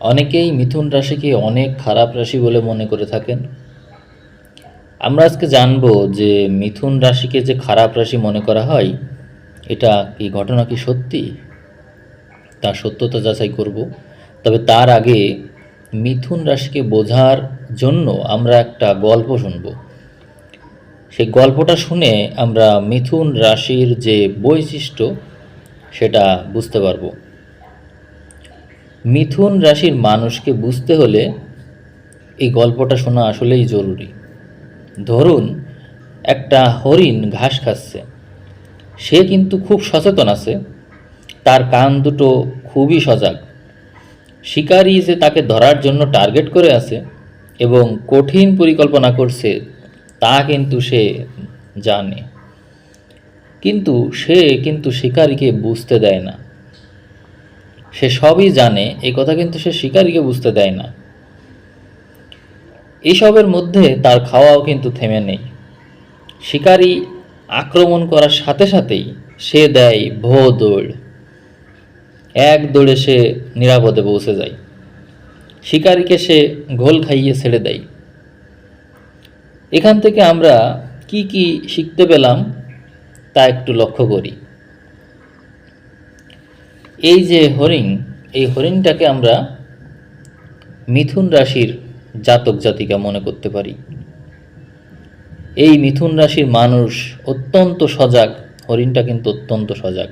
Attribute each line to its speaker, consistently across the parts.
Speaker 1: অনেকেই মিথুন রাশিকে অনেক খারাপ রাশি বলে মনে করে থাকেন। আমরা আজকে জানব যে মিথুন রাশিকে যে খারাপ রাশি মনে করা হয়, এটা কি ঘটনা কি সত্যি? তার সত্যতা যাচাই করব। তবে তার আগে মিথুন রাশিকে বোঝার জন্য আমরা একটা গল্প শুনব। সেই গল্পটা শুনে আমরা মিথুন রাশির যে বৈশিষ্ট্য, সেটা বুঝতে পারব। মিথুন রাশির মানুষকে বুঝতে হলে এই গল্পটা শোনা আসলেই জরুরি। ধরুন, একটা হরিণ ঘাস খাচ্ছে। সে কিন্তু খুব সচেতন আছে। তার কান দুটো খুবই সজাগ। শিকারি যে তাকে ধরার জন্য টার্গেট করে আছে এবং কঠিন পরিকল্পনা করছে, তা কিন্তু সে জানে। কিন্তু সে কিন্তু শিকারীকে বুঝতে দেয় না। সে সবই জানে এই কথা কিন্তু সে শিকারীকে বুঝতে দেয় না। এসবের মধ্যে তার খাওয়াও কিন্তু থেমে নেই। শিকারী আক্রমণ করার সাথে সাথেই সে দেয় ভো দৌড়। এক দৌড়ে সে নিরাপদে পৌঁছে যায়। শিকারীকে সে ঘোল খাইয়ে ছেড়ে দেয়। এখান থেকে আমরা কি কি শিখতে পেলাম তা একটু লক্ষ্য করি। এই যে হরিণ, এই হরিণটাকে আমরা মিথুন রাশির জাতক জাতিকা মনে করতে পারি। এই মিথুন রাশির মানুষ অত্যন্ত সজাগ, হরিণটা কিন্তু অত্যন্ত সজাগ।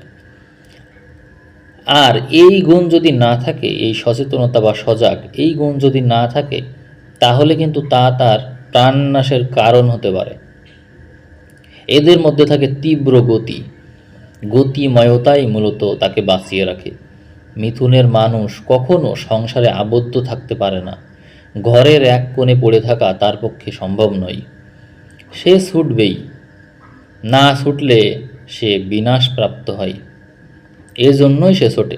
Speaker 1: আর এই গুণ যদি না থাকে, এই সচেতনতা বা সজাগ, এই গুণ যদি না থাকে, তাহলে কিন্তু তা তার প্রাণনাশের কারণ হতে পারে। এদের মধ্যে থাকে তীব্র গতি। গতিময়তাই মূলত তাকে বাঁচিয়ে রাখে। মিথুনের মানুষ কখনো সংসারে আবদ্ধ থাকতে পারে না। ঘরের এক কোণে পড়ে থাকা তার পক্ষে সম্ভব নয়। সে ছুটবেই, না ছুটলে সে বিনাশপ্রাপ্ত হয়। এজন্যই সে ছোটে।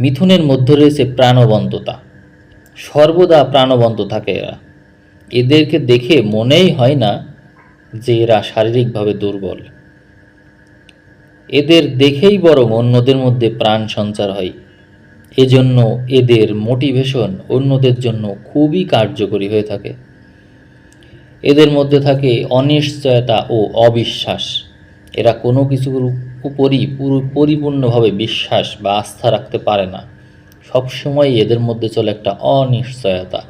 Speaker 1: মিথুনের মধ্যে রয়েছে প্রাণবন্ততা। সর্বদা প্রাণবন্ত থাকে এরা। এদেরকে দেখে মনেই হয় না যে এরা শারীরিকভাবে দুর্বল। এদের দেখেই বরং অন্যদের মধ্যে প্রাণ সঞ্চার হয়। এজন্য এদের মোটিভেশন অন্যদের জন্য খুবই কার্যকরী হয়ে থাকে। এদের মধ্যে থাকে অনিশ্চয়তা ও অবিশ্বাস। এরা কোনো কিছুর উপরই পুরো পরিপূর্ণভাবে বিশ্বাস বা আস্থা রাখতে পারে না। সবসময় এদের মধ্যে চলে একটা অনিশ্চয়তা।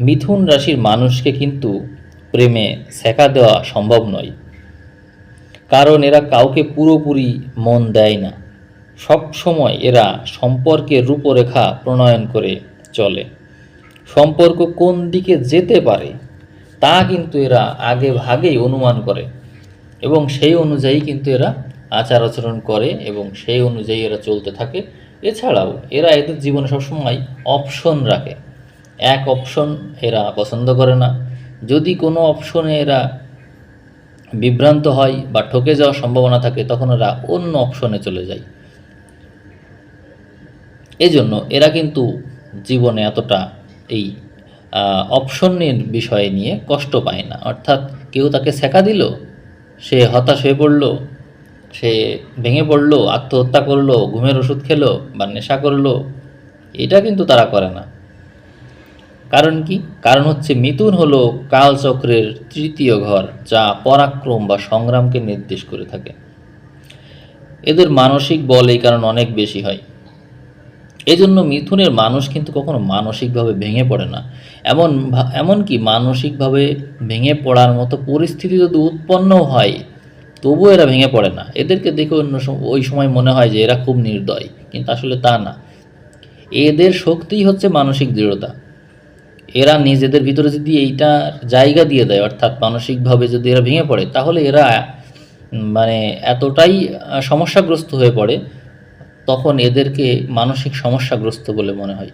Speaker 1: মিথুন রাশির মানুষকে কিন্তু প্রেমে সেকা দেওয়া সম্ভব নয়। কারণ এরা কাউকে পুরোপুরি মন দেয় না। সব সময় এরা সম্পর্কের রূপরেখা প্রণয়ন করে চলে। সম্পর্ক কোন দিকে যেতে পারে, তা কিন্তু এরা আগে ভাগেই অনুমান করে এবং সেই অনুযায়ী কিন্তু এরা আচার আচরণ করে এবং সেই অনুযায়ী এরা চলতে থাকে। এছাড়াও এরা এদের জীবনে সবসময় অপশন রাখে। এক অপশন এরা পছন্দ করে না। যদি কোনো অপশনে এরা বিভ্রান্ত হয় বা ঠকে যাওয়ার সম্ভাবনা থাকে, তখন এরা অন্য অপশনে চলে যায়। এজন্য এরা কিন্তু জীবনে এতটা এই অপশনের বিষয় নিয়ে কষ্ট পায় না। অর্থাৎ কেউ তাকে শেখা দিল, সে হতাশ হয়ে পড়ল, সে ভেঙে পড়ল, আত্মহত্যা করল, ঘুমের ওষুধ খেলো বা নেশা করল, এটা কিন্তু তারা করে না। কারণ কি? কারণ হচ্ছে মিথুন হলো কালচক্রের তৃতীয় ঘর, যা পরাক্রম বা সংগ্রামকে নির্দেশ করে থাকে। এদের মানসিক বল এই কারণ অনেক বেশি হয়। এজন্য মিথুনের মানুষ কিন্তু কখনো মানসিকভাবে ভেঙে পড়ে না। এমন এমনকি মানসিকভাবে ভেঙে পড়ার মতো পরিস্থিতি যদি উৎপন্ন হয়, তবুও এরা ভেঙে পড়ে না। এদেরকে দেখে অন্য ওই সময় মনে হয় যে এরা খুব নির্দয়, কিন্তু আসলে তা না। এদের শক্তিই হচ্ছে মানসিক দৃঢ়তা। এরা নিজেদের ভিতরে যদি এইটা জায়গা দিয়ে দেয়, অর্থাৎ মানসিকভাবে যদি এরা ভেঙে পড়ে, তাহলে এরা মানে এতটাই সমস্যাগ্রস্ত হয়ে পড়ে, তখন এদেরকে মানসিক সমস্যাগ্রস্ত বলে মনে হয়।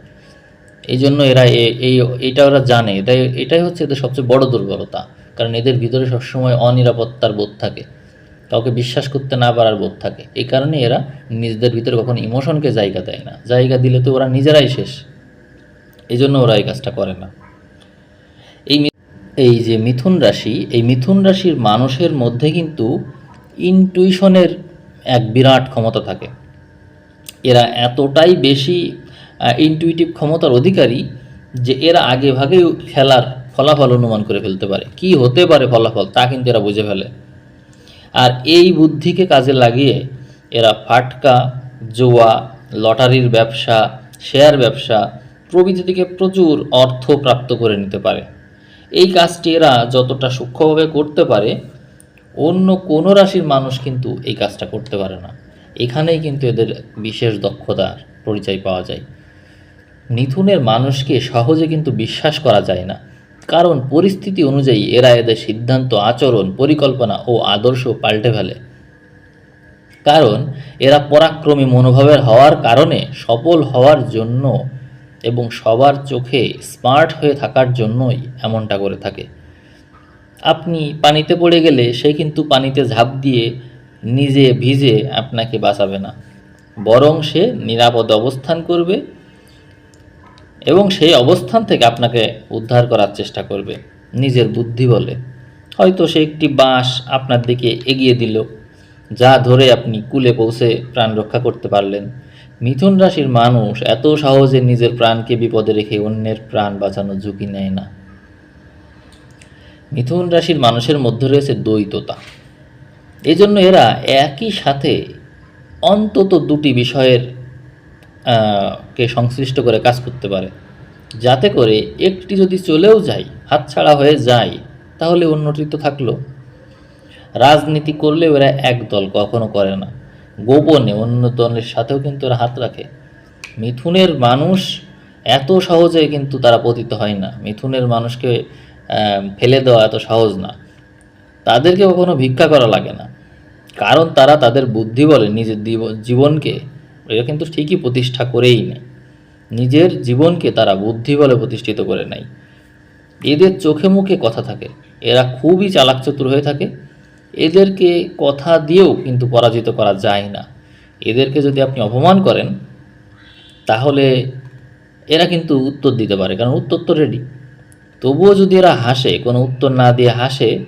Speaker 1: এই জন্য এরা এই এটা ওরা জানে। এটাই এটাই হচ্ছে এদের সবচেয়ে বড় দুর্বলতা। কারণ এদের ভিতরে সবসময় অনিরাপত্তার বোধ থাকে। কাউকে বিশ্বাস করতে না পারার বোধ থাকে। এই কারণে এরা নিজেদের ভিতরে কখনো ইমোশনকে জায়গা দেয় না। জায়গা দিলে তো ওরা নিজেরাই শেষ। এই জন্য ওরা এই কাজটা করে না। এই এই যে মিথুন রাশি, এই মিথুন রাশির মানুষের মধ্যে কিন্তু ইনটুইশনের এক বিরাট ক্ষমতা থাকে। এরা এতটাই বেশি ইনটুইটিভ ক্ষমতার অধিকারী যে এরা আগে ভাগে খেলার ফলাফল অনুমান করে ফেলতে পারে। কি হতে পারে ফলাফল তা কিন্তু এরা বুঝে ফেলে। আর এই বুদ্ধিকে কাজে লাগিয়ে এরা ফাটকা, জোয়া, লটারির ব্যবসা শেয়ার ব্যবসা প্রভৃতি থেকে প্রচুর অর্থ প্রাপ্ত করে নিতে পারে। এই কাজটি এরা যতটা সূক্ষ্মভাবে করতে পারে, অন্য কোনো রাশির মানুষ কিন্তু এই কাজটা করতে পারে না। এখানেই কিন্তু এদের বিশেষ দক্ষতার পরিচয় পাওয়া যায়। মিথুনের মানুষকে সহজে কিন্তু বিশ্বাস করা যায় না। কারণ পরিস্থিতি অনুযায়ী এরা এদের সিদ্ধান্ত, আচরণ, পরিকল্পনা ও আদর্শ পাল্টে ফেলে। কারণ এরা পরাক্রমী মনোভাবের হওয়ার কারণে সফল হওয়ার জন্য এবং সবার চোখে স্মার্ট হয়ে থাকার জন্যই এমনটা করে থাকে। আপনি পানিতে পড়ে গেলে সে কিন্তু পানিতে ঝাঁপ দিয়ে নিজে ভিজে আপনাকে বাঁচাবে না। বরং সে নিরাপদ অবস্থান করবে এবং সেই অবস্থান থেকে আপনাকে উদ্ধার করার চেষ্টা করবে, নিজের বুদ্ধি বলে। হয়তো সে একটি বাঁশ আপনার দিকে এগিয়ে দিল, যা ধরে আপনি কুলে পৌঁছে প্রাণ রক্ষা করতে পারলেন। মিথুন রাশির মানুষ এত সহজে নিজের প্রাণকে বিপদে রেখে অন্যের প্রাণ বাঁচানোর ঝুঁকি নেয় না। মিথুন রাশির মানুষের মধ্যে রয়েছে দ্বৈততা। এই জন্য এরা একই সাথে অন্তত দুটি বিষয়ের কে সংশ্লিষ্ট করে কাজ করতে পারে। যাতে করে একটি যদি চলেও যায়, হাতছাড়া হয়ে যায়, তাহলে অন্যটি তো থাকল। রাজনীতি করলেও এরা একদল কখনো করে না। গোপনে অন্য দলের সাথেও কিন্তু এরা হাত রাখে। মিথুনের মানুষ এত সহজে কিন্তু তারা পতিত হয় না। মিথুনের মানুষকে ফেলে দেওয়া এত সহজ না। তাদেরকে কখনো ভিক্ষা করা লাগে না। কারণ তারা তাদের বুদ্ধি বলে নিজের জীবনকে, এরা কিন্তু ঠিকই প্রতিষ্ঠা করেই নেয়। নিজের জীবনকে তারা বুদ্ধি বলে প্রতিষ্ঠিত করে নেয়। এদের চোখে মুখে কথা থাকে। এরা খুবই চালাক চতুর হয়ে থাকে। এদেরকে কথা দিয়েও কিন্তু পরাজিত করা যায় না। এদেরকে যদি আপনি অপমান করেন, তাহলে এরা কিন্তু উত্তর দিতে পারে, কারণ উত্তর তো রেডি তবুও যদি এরা হাসে, কোনো উত্তর না দিয়ে হাসে,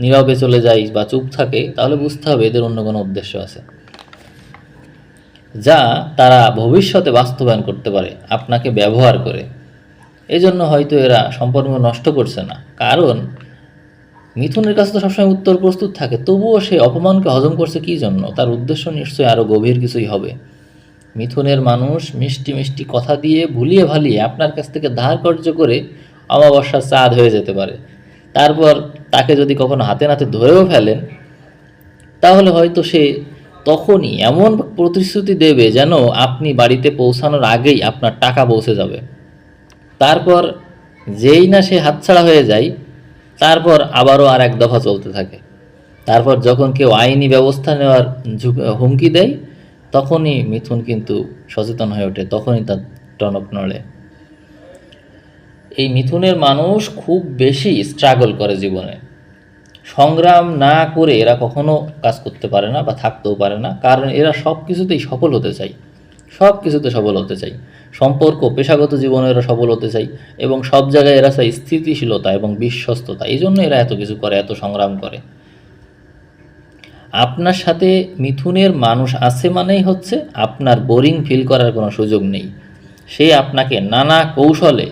Speaker 1: নীরবে চলে যায় বা চুপ থাকে, তাহলে বুঝতে হবে এদের অন্য কোনো উদ্দেশ্য আছে। যা তারা ভবিষ্যতে বাস্তবায়ন করতে পারে, আপনাকে ব্যবহার করে। এজন্য হয়তো এরা সম্পর্ক নষ্ট করছে না। কারণ মিথুনের কাছে তো সবসময় উত্তর প্রস্তুত থাকে, তবুও সে অপমানকে হজম করছে কী জন্য? তার উদ্দেশ্য নিশ্চয়ই আরও গভীর কিছুই হবে। মিথুনের মানুষ মিষ্টি মিষ্টি কথা দিয়ে ভুলিয়ে ভালিয়ে আপনার কাছ থেকে ধার কার্য করে অমাবস্যার চাঁদ হয়ে যেতে পারে। তারপর তাকে যদি কখনো হাতে নাতে ধরেও ফেলেন, তাহলে হয়তো সে তখনই এমন প্রতিশ্রুতি দেবে যেন আপনি বাড়িতে পৌঁছানোর আগেই আপনার টাকা পৌঁছে যাবে। তারপর যেই না সে হাতছাড়া হয়ে যায় তারপর আবারও আর এক দফা চলতে থাকে। তারপর যখন কেউ আইনি ব্যবস্থা নেওয়ার হুমকি দেয়, তখনই মিথুন কিন্তু সচেতন হয়ে ওঠে, তখনই তার টনক নড়ে। এই মিথুনের মানুষ খুব বেশি স্ট্রাগল করে জীবনে। সংগ্রাম না করে এরা কখনো কাজ করতে পারে না বা থাকতেও পারে না, কারণ এরা সব কিছুতেই সফল হতে চায়। সব কিছুতে সফল হতে চাই সম্পর্ক, পেশাগত জীবনে এরা সফল হতে চাই এবং সব জায়গায় এরা চাই স্থিতিশীলতা এবং বিশ্বস্ততা। এই জন্য এরা এত কিছু করে, এত সংগ্রাম করে। আপনার সাথে মিথুনের মানুষ আছে মানেই হচ্ছে আপনার বোরিং ফিল করার কোনো সুযোগ নেই। সে আপনাকে নানা কৌশলে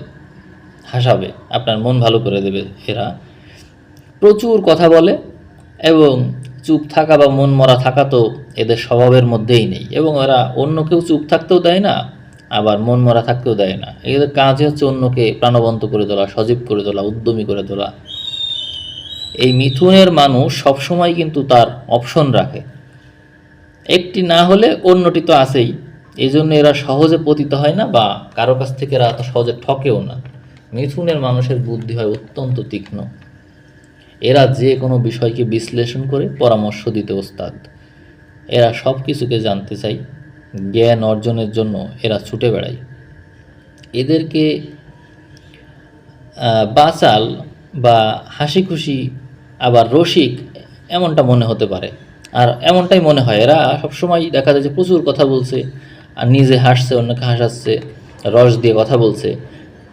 Speaker 1: হাসাবে, আপনার মন ভালো করে দেবে এরা। প্রচুর কথা বলে এবং চুপ থাকা বা মন মরা থাকা তো এদের স্বভাবের মধ্যেই নেই এবং এরা অন্য কেউ চুপ থাকতেও দেয় না। আবার মন মরা থাকতেও দেয় না। এদের কাজই হচ্ছে অন্যকে প্রাণবন্ত করে তোলা, সজীব করে তোলা, উদ্যমী করে তোলা। এই মিথুনের মানুষ সবসময় কিন্তু তার অপশন রাখে। একটি না হলে অন্যটি তো আছেই। এই জন্য এরা সহজে পতিত হয় না বা কারও কাছ থেকে এরা এত সহজে ঠকেও না। মিথুনের মানুষের বুদ্ধি হয় অত্যন্ত তীক্ষ্ণ। এরা যে কোনো বিষয়কে বিশ্লেষণ করে পরামর্শ দিতে ওস্তাদ। এরা সব কিছুকে জানতে চায়। জ্ঞান অর্জনের জন্য এরা ছুটে বেড়ায়। এদেরকে বাচাল বা হাসি খুশি আবার রসিক এমনটা মনে হতে পারে। আর এমনটাই মনে হয়, এরা সবসময় দেখা যায় যে প্রচুর কথা বলছে, আর নিজে হাসছে, অন্যকে হাসাচ্ছে, রস দিয়ে কথা বলছে।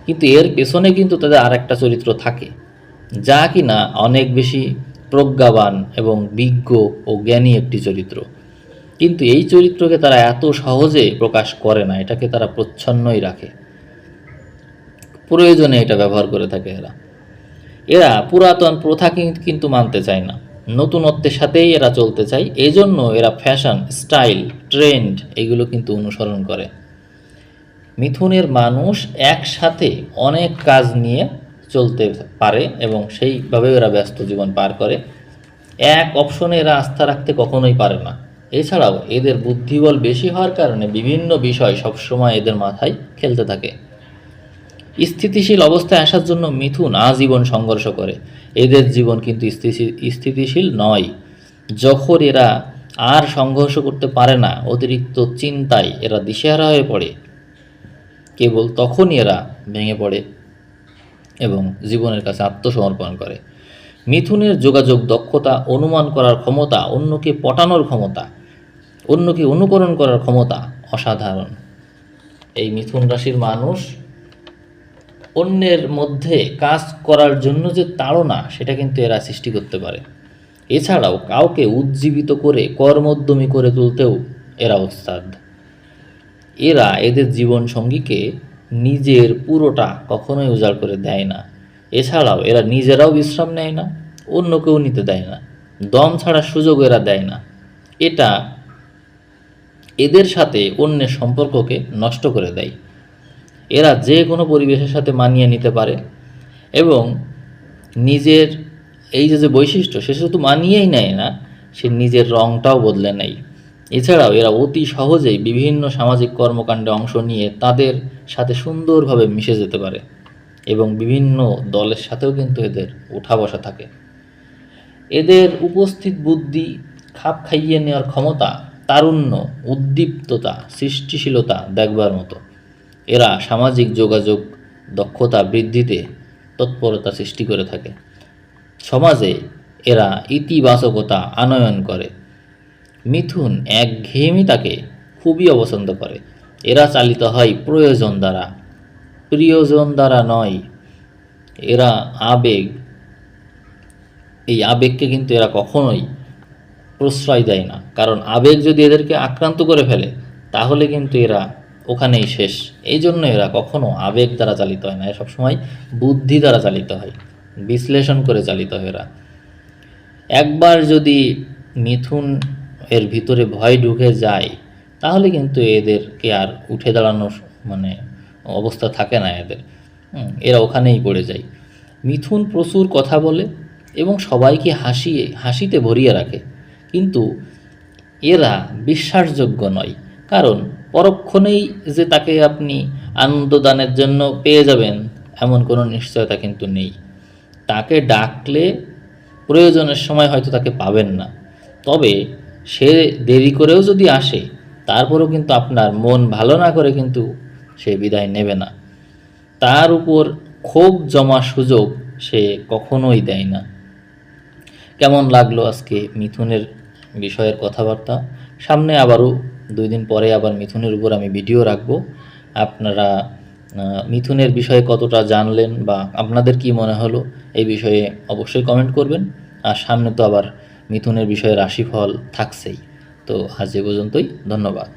Speaker 1: কিন্তু এর পেছনে কিন্তু তাদের আর একটা চরিত্র থাকে, যা কিনা অনেক বেশি প্রজ্ঞাবান এবং বিজ্ঞ ও জ্ঞানী একটি চরিত্র। কিন্তু এই চরিত্রকে তারা এত সহজে প্রকাশ করে না, এটাকে তারা প্রচ্ছন্নই রাখে। প্রয়োজনে এটা ব্যবহার করে থাকে এরা। এরা পুরাতন প্রথা কিন- কিন্তু মানতে চায় না। নতুনত্বের সাথেই এরা চলতে চায়। এই জন্য এরা ফ্যাশন, স্টাইল, ট্রেন্ড এগুলো কিন্তু অনুসরণ করে। মিথুনের মানুষ একসাথে অনেক কাজ নিয়ে চলতে পারে এবং সেইভাবে এরা ব্যস্ত জীবন পার করে। এক অপশনে এরা আস্থা রাখতে কখনোই পারে না। এছাড়াও এদের বুদ্ধিবল বেশি হওয়ার কারণে বিভিন্ন বিষয় সবসময় এদের মাথায় খেলতে থাকে। স্থিতিশীল অবস্থায় আসার জন্য মিথুন আজীবন সংঘর্ষ করে। এদের জীবন কিন্তু স্থিতিশীল নয়। যখন এরা আর সংঘর্ষ করতে পারে না, অতিরিক্ত চিন্তায় এরা দিশেহারা হয়ে পড়ে। কেবল তখনই এরা ভেঙে পড়ে এবং জীবনের কাছে আত্মসমর্পণ করে। মিথুনের যোগাযোগ দক্ষতা অনুমান করার ক্ষমতা, অন্যকে পটানোর ক্ষমতা, অন্যকে অনুকরণ করার ক্ষমতা অসাধারণ। এই মিথুন রাশির মানুষ অন্যের মধ্যে কাজ করার জন্য যে তাড়না, সেটা কিন্তু এরা সৃষ্টি করতে পারে। এছাড়াও কাউকে উজ্জীবিত করে, কর্মোদ্যমী করে তুলতেও এরা ওস্তাদ এরা এদের জীবন সঙ্গীকে নিজের পুরোটা কখনোই উজাড় করে দেয় না। এছাড়াও এরা নিজেরাও বিশ্রাম নেয় না। অন্যকেও নিতে দেয় না। দম ছাড়ার সুযোগ এরা দেয় না। এটা এদের সাথে অন্যের সম্পর্ককে নষ্ট করে দেয়। এরা যে কোনো পরিবেশের সাথে মানিয়ে নিতে পারে এবং নিজের এই যে যে বৈশিষ্ট্য, সে শুধু মানিয়েই নেয় না, সে নিজের রঙটাও বদলে নেয়। এছাড়াও এরা অতি সহজেই বিভিন্ন সামাজিক কর্মকাণ্ডে অংশ নিয়ে তাদের সাথে সুন্দরভাবে মিশে যেতে পারে এবং বিভিন্ন দলের সাথেও কিন্তু এদের উঠা বসা থাকে। এদের উপস্থিত বুদ্ধি, খাপ খাইয়ে নেওয়ার ক্ষমতা, তারুণ্য, উদ্দীপ্ততা, সৃষ্টিশীলতা দেখবার মতো। এরা সামাজিক যোগাযোগ দক্ষতা বৃদ্ধিতে তৎপরতা সৃষ্টি করে থাকে। সমাজে এরা ইতিবাচকতা আনয়ন করে। মিথুন একঘেয়েমিতাকে খুবই অপছন্দ করে। এরা চালিত হয় প্রয়োজন দ্বারা। প্রিয়জন দ্বারা নয়। এরা আবেগ এই আবেগকে কিন্তু এরা কখনোই প্রশ্রয় দেয় না। কারণ আবেগ যদি এদেরকে আক্রান্ত করে ফেলে, তাহলে কিন্তু এরা ওখানেই শেষ। এই জন্য এরা কখনো আবেগ দ্বারা চালিত হয় না। এরা সবসময় বুদ্ধি দ্বারা চালিত হয়। বিশ্লেষণ করে চালিত হয় এরা। একবার যদি মিথুন এর ভিতরে ভয় ঢুকে যায়, তাহলে কিন্তু এদেরকে আর উঠে দাঁড়ানোর মানে অবস্থা থাকে না এদের। এরা ওখানেই পড়ে যায়। মিথুন প্রচুর কথা বলে এবং সবাইকে হাসিয়ে, হাসিতে ভরিয়ে রাখে। কিন্তু এরা বিশ্বাসযোগ্য নয়। কারণ পরক্ষণেই যে তাকে আপনি আনন্দদানের জন্য পেয়ে যাবেন, এমন কোনো নিশ্চয়তা কিন্তু নেই। তাকে ডাকলে প্রয়োজনের সময় হয়তো তাকে পাবেন না। তবে সে দেরি করেও যদি আসে, তারপরেও কিন্তু আপনার মন ভালো না করে কিন্তু সে বিদায় নেবে না। তার উপর ক্ষোভ জমা সুযোগ সে কখনোই দেয় না। কেমন লাগল আজকে মিথুনের বিষয়ের কথাবার্তা? সামনে আবারও দুই দিন পরে আবার মিথুনের উপর আমি ভিডিও রাখব। আপনারা মিথুনের বিষয়ে কতটা জানলেন বা আপনাদের কি মনে হলো এই বিষয়ে অবশ্যই কমেন্ট করবেন। আর সামনে তো আবার মিথুনের বিষয়ে রাশিফল থাকছেই। তো আজ এ পর্যন্তই, ধন্যবাদ।